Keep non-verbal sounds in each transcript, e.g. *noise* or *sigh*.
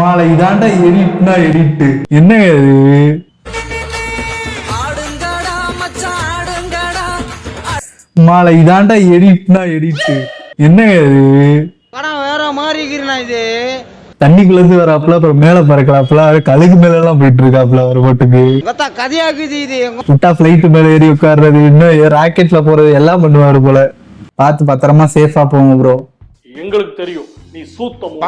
மாலை இதாண்டா எடிட்னா எடிட் என்ன இது? மாலை இதாண்டா எடிட்னா எடிட் என்ன இது? படம் வேற மாதிரி இருக்கிறா இது. தண்ணிக்குள்ள இருந்து வராப்புல அப்புறம் மேல பறக்கலாப்புல கழுகு மேல எல்லாம் போயிட்டு இருக்காப்புல ஒரு போட்டுக்கு. பார்த்தா கதையாக்குது இது விட்டா பிளைட் மேல ஏறி உட்கார்றது இன்னும் ராக்கெட்ல போறது எல்லாம் பண்ணுவாரு போல. பார்த்து பத்திரமா சேஃபா போங்க ப்ரோ எங்களுக்கு தெரியும் நீ சூத்தம்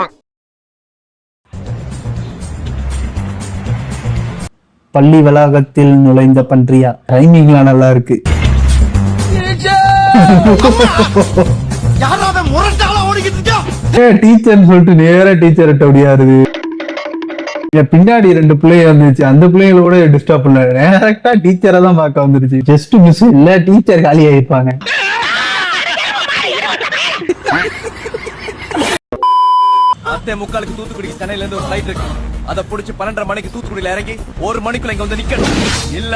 பள்ளி வளாகத்தில் நுழைந்த பன்றியா ரைமிங்லாம் நல்லா இருக்கு. ஏ டீச்சர்னு சொல்லிட்டு நேரா டீச்சர் அப்படியாருது பின்னாடி ரெண்டு பிள்ளைங்க வந்துச்சு அந்த பிள்ளைங்கள கூட டிஸ்டர்ப் பண்ணல டேரக்டா டீச்சரை தான் பார்க்க வந்துருச்சு. ஜஸ்ட் மிஸ் இல்ல டீச்சர் காலி ஆயிருப்பாங்க பத்தே முக்காலுக்கு தூத்துக்குடிக்கு சென்னையில இருந்து ஒரு ஃபிளைட் இருக்கு. அதை புடிச்சு பன்னெண்டரை மணிக்கு தூத்துக்குடியில இறங்கி ஒரு மணிக்குள்ள இங்க வந்து நிக்கணும். இல்ல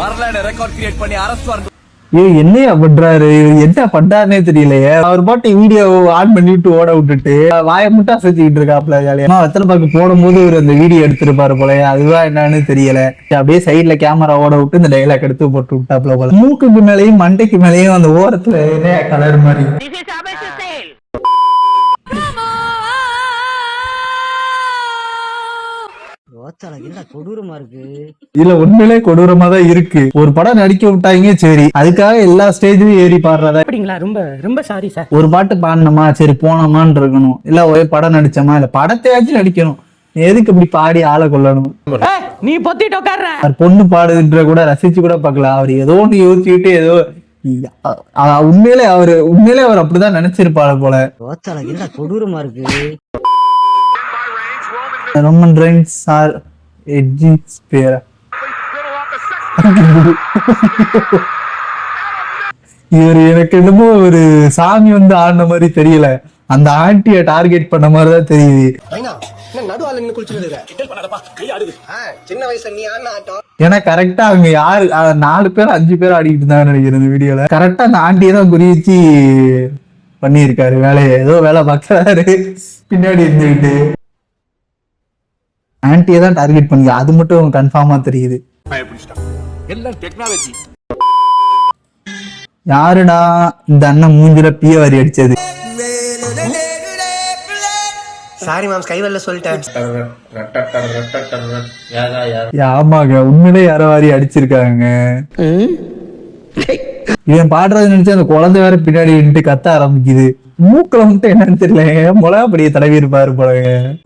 வரலாறு ரெக்கார்ட் கிரியேட் பண்ணி அரசு வாரண்ட் ஐயோ என்னையா பண்றாரு? இவர் என்ன பண்றாருனே தெரியலையே. அவர் பாட்டு வீடியோ ஆன் பண்ணிட்டு ஓட விட்டுட்டு வாயை முட்டா செஞ்சுக்கிட்டு இருக்காப்ல ஜாலியா. அம்மா வெத்தலை பாக்கு போடும்போது இவர் அந்த வீடியோ எடுத்திருப்பாரு போல அதுவா என்னன்னு தெரியல. அப்படியே சைடுல கேமரா ஓட விட்டு இந்த டைலாக் எடுத்து போட்டு விட்டாப்ல போல. மூக்குக்கு மேலயும் மண்டைக்கு மேலயும் அந்த ஓரத்துல என்ன கலர் மாதிரி. ரோச்சால என்ன கொடூரமா இருக்கு? இதுல உண்மையிலே கொடூரமா தான் இருக்கு. ஒரு படம் நடிக்க விட்டாங்க சரி. அதுக்காக எல்லா ஸ்டேஜ்லயும் ஏறி பாடுறதா? அப்படிங்களா? ரொம்ப ரொம்ப சாரி சார் ஒரு பாட்டு பாடினோமா சரி போனோமான்னு இருக்கணும். இல்ல ஒரே படம் நடிச்சோமா? இல்ல படத்தையாச்சும் நடிக்கணும். எதுக்கு இப்படி பாடி ஆளை கொல்லணும்? நீ பொத்திட்டு உட்கார்ற அவர் பொண்ணு பாடுதுன்ற கூட ரசிச்சு கூட பார்க்கலாம் அவர் ஏதோ ஒண்ணு யோசிச்சுக்கிட்டு ஏதோ உண்மையிலே அவரு உண்மையிலே அவர் அப்படிதான் நினைச்சிருப்பாரு போல. கொடூரமா இருக்கு? Roman Reigns or Edge spear இவர் எனக்கு என்னமோ ஒரு சாமி வந்து ஆடின மாதிரி தெரியல. அந்த ஆண்டிய டார்கெட் பண்ண மாதிரி தான் தெரியுது. ஏன்னா கரெக்டா அங்க யாரு நாலு பேர் அஞ்சு பேர் ஆடிட்டு இருந்தாங்கன்னு நினைக்கிறேன் இந்த வீடியோல கரெக்டா அந்த ஆண்டியை தான் குறி வச்சு பண்ணியிருக்காரு வேலையை. ஏதோ வேலை பார்க்கறாரு. பின்னாடி இருந்துகிட்டு. ஆன்டியை தான் டார்கெட் பண்ணி அது மட்டும் கன்ஃபார்மா தெரியுது. எல்லாம் டெக்னாலஜி யாருடா இந்த அண்ணன் மூஞ்சில பிய வாரி அடிச்சது? சாரி மேம் கைவல்ல சொல்லிட்டேன். ஆமாங்க. உண்மையிலே யாரோ வாரி அடிச்சிருக்காங்க. இவன் பாடுறது நினைச்சு அந்த குழந்தை வேற பின்னாடி நின்று கத்த ஆரம்பிக்குது. மூக்குல மட்டும் என்னன்னு தெரியல. மிளகா படிய தடவி இருப்பாரு போலங்க.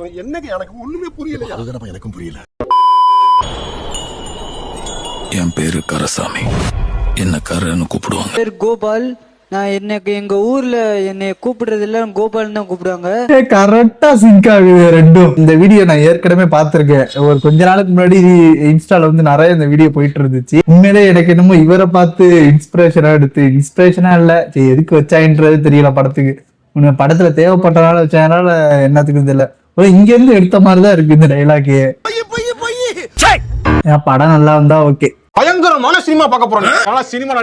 என் பேரு கரசாமி. என்ன கரன்னு கூப்பிடுவாங்க. பேர் கோபால். நான் எனக்கு எங்க ஊர்ல என்னை கூப்பிடுறது எல்லாம் கோபால் தான் கூப்பிடுவாங்க. கரெக்டா சிங்க் ஆகுது ரெண்டும். இந்த வீடியோ நான் ஏற்கனவே பார்த்திருக்கேன். ஒரு கொஞ்ச நாளுக்கு முன்னாடி இன்ஸ்டால வந்து நிறைய இந்த வீடியோ போயிட்டு இருந்துச்சு உண்மையிலே எனக்கு என்னமோ இவரை பார்த்து இன்ஸ்பிரேஷனா எடுத்து இன்ஸ்பிரேஷனா இல்ல. சரி எதுக்கு வச்சாயின்றது தெரியல படத்துக்கு. உன்னை படத்துல தேவைப்பட்டனால வச்சதுனால என்னத்துக்கு தெரியல. ஒரு இங்க இருந்து எடுத்த மாதிரி தான் இருக்கு இந்த டைலாக்கே ஏன் படம் நல்லா வந்தா ஓகே பயங்கரமான சினிமா பார்க்க போறோம் சினிமா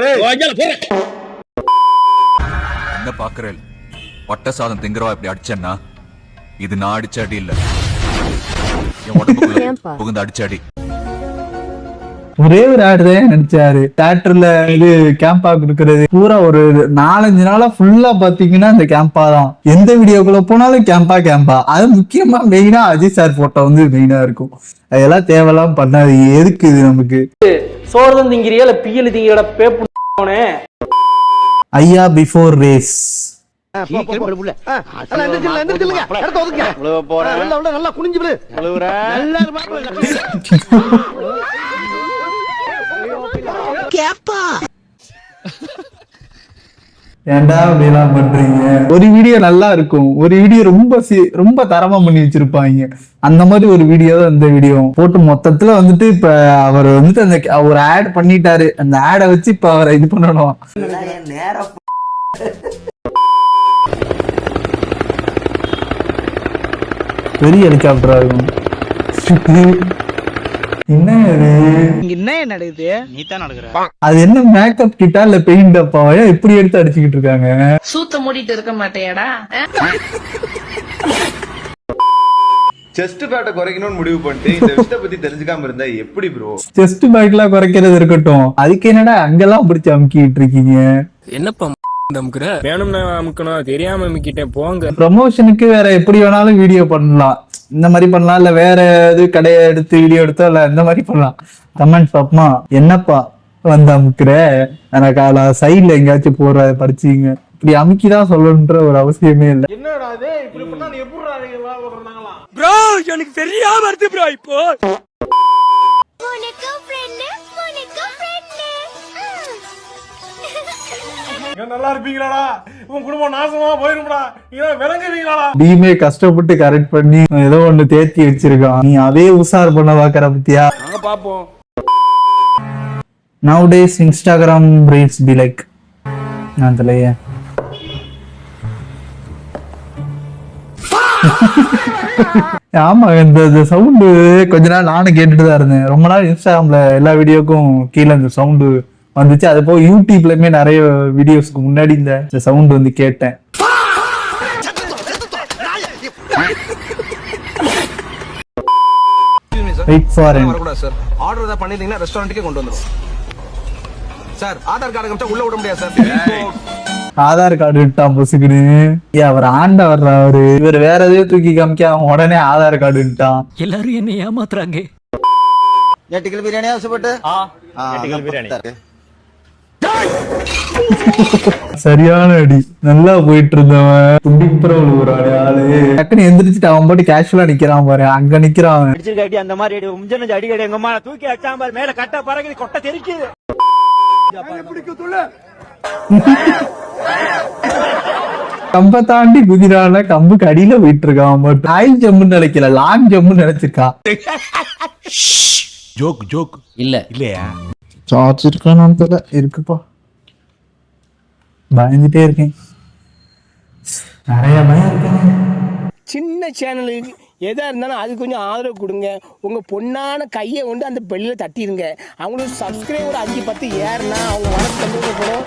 என்ன பாக்குறேன் வட்ட சாதம் திங்கரவா இப்படி அடிச்சேன்னா? இது நான் அடிச்ச அடி இல்ல. என் உடம்புக்குள்ள புகுந்து அடிச்ச அடி. ஒரே ஒரு ஆடு தான் நடிச்சாரு. தியேட்டர்ல இது கேம்பா கொடுக்கறது. பூரா ஒரு நாலஞ்சு நாளா ஃபுல்லா பாத்தீங்கன்னா இந்த கேம்பா தான். எந்த வீடியோக்குள்ள போனாலும் கேம்பா கேம்பா அது முக்கியமா மெயினா அஜித் சார் போட்டோ வந்து மெயினா இருக்கும். அதெல்லாம் தேவையெல்லாம் பண்ணாது எதுக்கு இது நமக்கு? சோறு திங்கிறியா? இல்ல பியல் திங்கிறியா பேப்பு ஐயா பிஃபோர் ரேஸ். நல்லா குனிஞ்சு *laughs* விடு ஏன்டா அப்படிலாம் பண்றீங்க? ஒரு வீடியோ நல்லா இருக்கும். ஒரு வீடியோ ரொம்ப ரொம்ப தரமா பண்ணி வச்சிருப்பாங்க. அந்த மாதிரி ஒரு வீடியோ தான் இந்த வீடியோ போட்டு மொத்தத்துல வந்துட்டு இப்ப அவர் வந்துட்டு அந்த ஒரு ஆட் பண்ணிட்டாரு. அந்த ஆடை வச்சு இப்ப அவரை இது பண்ணணும். பெரிய ஹெலிகாப்டரா இருக்கும். என்ன என்ன நடக்குது? நீ தான் நடக்குற. அது என்ன மேக்கப் கிட்டா இல்ல பெயிண்ட் அப்பாவா இப்படி எடுத்து அடிச்சுக்கிட்டு இருக்காங்க? சூத்த மூடிட்டு இருக்க மாட்டேயாடா. செஸ்ட் ஃபேட்டை குறைக்கணும்னு முடிவு பண்ணிட்டு இந்த விஷயத்தை பத்தி தெரிஞ்சுக்காம இருந்தா எப்படி ப்ரோ செஸ்ட் பேக்லாம் குறைக்கிறது இருக்கட்டும். அதுக்கு என்னடா அங்கெல்லாம் பிடிச்சி அமுக்கிட்டு இருக்கீங்க? என்னப்பா வேணும்னா அமுக்கணும் தெரியாம அமுக்கிட்டேன் போங்க. ப்ரமோஷனுக்கு வேற எப்படி வேணாலும் வீடியோ பண்ணலாம். இந்த மாதிரி பண்ணலாம் இல்ல வேற இது கடையை எடுத்து வீடியோ எடுத்தோ இல்ல இந்த மாதிரி பண்ணலாம். கமெண்ட் பாப்பமா? என்னப்பா வந்து அமுக்குற? எனக்கு சைட்ல எங்கேயாச்சும் போற படிச்சீங்க இப்படி அமுக்கிதான் சொல்லணுன்ற ஒரு அவசியமே இல்லை. என்னடா இது? இப்படி பண்ணா நீ எப்படி இருந்தாங்களாம் ப்ரோ எனக்கு தெரியாம வருது ப்ரோ இப்போ. நல்லா இருப்பீங்களாடா? உன் குடும்பம் நாசமா போயிரும்டா. நீங்க விளங்குவீங்களாடா. டீமே கஷ்டப்பட்டு கரெக்ட் பண்ணி ஏதோ ஒண்ணு தேத்தி வச்சிருக்கான். நீ அதே உசார் பண்ண பாக்குற பத்தியா? நாங்க பாப்போம். Nowadays Instagram reels be like நான் தலைய *laughs* ஆமா இந்த இந்த சவுண்டு கொஞ்ச நாள் நானும் கேட்டுட்டு தான் இருந்தேன். ரொம்ப நாள் இன்ஸ்டாகிராம்ல எல்லா வீடியோக்கும் கீழே இந்த சவுண்டு வந்துச்சு. அது போக யூடியூப்லயுமே நிறைய வீடியோஸ்க்கு முன்னாடி இந்த சவுண்ட் வந்து கேட்டேன். வெயிட் ஃபார் சார் ஆர்டர் ஏதாவது பண்ணிருந்தீங்கன்னா ரெஸ்டாரண்ட்டுக்கே கொண்டு வந்துரும். சார் ஆதார் கார்டு காமிச்சா உள்ள விட முடியாது சார் ஆதார் கார்டு விட்டான் பொசுக்குன்னு. ஏ அவர் ஆண்ட வர்ற அவரு. இவர் வேற எதையோ தூக்கி காமிக்க அவன் உடனே ஆதார் கார்டு விட்டான் எல்லாரும் என்ன ஏமாத்துறாங்க. எட்டுக்கில் பிரியாணி ஆசைப்பட்டு? சரியான அடி. நல்லா போயிட்டு இருந்தவன் துடிப்புறம் ஒரு ஆளு ஆளு. டக்குன்னு எந்திரிச்சிட்டு அவன் போட்டு கேஷுவலா நிக்கிறான் பாரு. அங்க நிக்கிறான் அடிச்சிருக்காட்டி அந்த மாதிரி அடி. உம்ஜன அடி அடி எங்க அம்மா தூக்கி அடிச்சான் பாரு. மேல கட்ட பறகுது கொட்டை தெரிக்குது. கம்ப தாண்டி குதிரான கம்புக்கு அடியில போயிட்டு இருக்கான் மட்டும் ஆயில் ஜம்முன்னு நினைக்கல லாங் ஜம்முன்னு நினைச்சிருக்கான். ஜோக் ஜோக் இல்ல. இல்லையா? சார்ஜ் இருக்கான்னு தெரியல. இருக்குப்பா. பயந்துட்டே இருக்கேன். நிறைய பயம் சின்ன சேனலுக்கு எதாக இருந்தாலும் அது கொஞ்சம் ஆதரவு கொடுங்க. உங்கள் பொண்ணான கையை கொண்டு அந்த பெல்லில் தட்டிடுங்க அவங்களுக்கு சப்ஸ்கிரைபர் அஞ்சு பத்து ஏறுனா அவங்க மனசு தந்துட்டு போகணும்